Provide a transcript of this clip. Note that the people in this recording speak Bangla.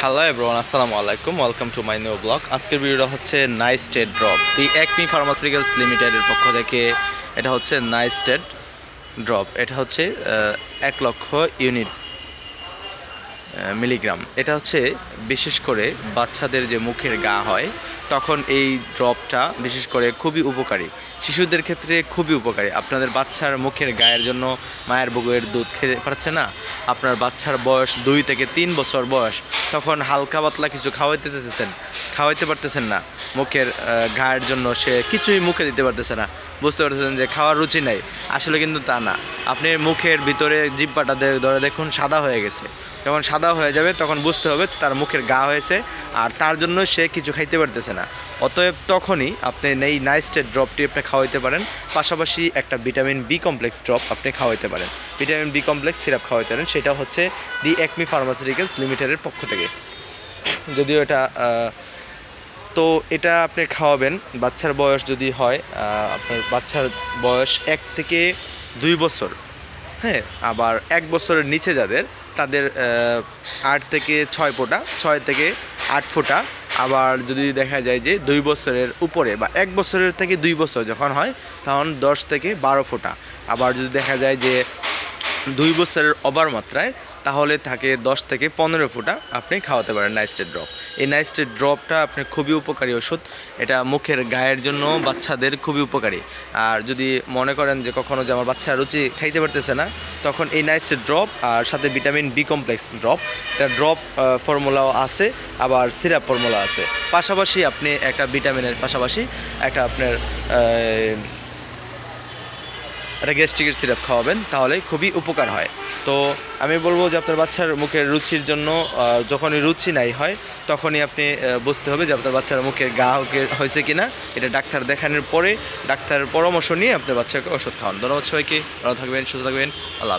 হ্যালো এভরিওয়ান আসসালামু আলাইকুম welcome to my new blog আজকের ভিডিওটা হচ্ছে Nystat drop the Acme pharmaceuticals লিমিটেডের পক্ষ থেকে এটা হচ্ছে নাইস স্টেট ড্রপ এটা হচ্ছে এক লক্ষ ইউনিট মিলিগ্রাম। এটা হচ্ছে বিশেষ করে বাচ্চাদের যে মুখের গা হয়, তখন এই ড্রপটা বিশেষ করে খুবই উপকারী। শিশুদের ক্ষেত্রে খুবই উপকারী। আপনাদের বাচ্চার মুখের গায়ের জন্য মায়ের বুকের দুধ খেতে পারছে না। আপনার বাচ্চার বয়স দুই থেকে তিন বছর বয়স, তখন হালকা পাতলা কিছু খাওয়াইতে দিতেছেন, খাওয়াইতে পারতেছেন না। মুখের গায়ের জন্য সে কিছুই মুখে দিতে পারতেছে না। বুঝতে পারতেছেন যে খাওয়ার রুচি নাই। আসলে কিন্তু তা না। আপনি মুখের ভিতরে জিব্বাটা ধরে দেখুন সাদা হয়ে গেছে। যখন সাদা হয়ে যাবে, তখন বুঝতে হবে তার মুখের গা হয়েছে আর তার জন্য সে কিছু খাইতে পারতেছে না। অতএব তখনই আপনি এই নাইস্টের ড্রপটি আপনি খাওয়াইতে পারেন, পাশাপাশি একটা ভিটামিন বি কমপ্লেক্স ড্রপ আপনি খাওয়াইতে পারেন। ভিটামিন বি কমপ্লেক্স সিরাপ খাওয়াইতে পারেন, সেটা হচ্ছে দি একমি ফার্মাসিউটিক্যালস লিমিটেডের পক্ষ থেকে। যদিও এটা তো এটা আপনি খাওয়াবেন, বাচ্চার বয়স যদি হয় আপনার বাচ্চার বয়স এক থেকে দুই বছর হ্যাঁ আবার এক বছরের নিচে যাদের তাদের আট থেকে ছয় ফোঁটা, ছয় থেকে আট ফোঁটা। আবার যদি দেখা যায় যে দুই বছরের উপরে বা এক বছরের থেকে দুই বছর যখন হয়, তখন দশ থেকে বারো ফোঁটা। আবার যদি দেখা যায় যে দুই বছরের অবার মাত্রায় তাহলে থাকে দশ থেকে পনেরো ফুটা আপনি খাওয়াতে পারেন নাইস্টেড ড্রপ এই নাইস্টেড ড্রপটা আপনি খুবই উপকারী ওষুধ। এটা মুখের গায়ের জন্য বাচ্চাদের খুবই উপকারী। আর যদি মনে করেন যে কখনো যে আমার বাচ্চা রুচি খাইতে পারতেছে না, তখন এই নাইস্টেড ড্রপ আর সাথে ভিটামিন বি কমপ্লেক্স ড্রপ এটা ড্রপ ফর্মুলাও আছে, আবার সিরাপ ফর্মুলা আছে। পাশাপাশি আপনি একটা ভিটামিনের পাশাপাশি একটা আপনার একটা গ্যাস্ট্রিকের সিরাপ খাওয়াবেন তাহলে খুবই উপকার হয়। তো আমি বলব যে আপনার বাচ্চার মুখের রুচির জন্য যখনই রুচি নাই হয়, তখনই আপনি বুঝতে হবে যে আপনার বাচ্চার মুখের গা হয়েছে কি না এটা ডাক্তার দেখানোর পরে ডাক্তারের পরামর্শ নিয়ে আপনার বাচ্চাকে ওষুধ খাওয়ান। ধন্যবাদ সবাইকে, ভালো থাকবেন, সুস্থ থাকবেন, আল্লাহ।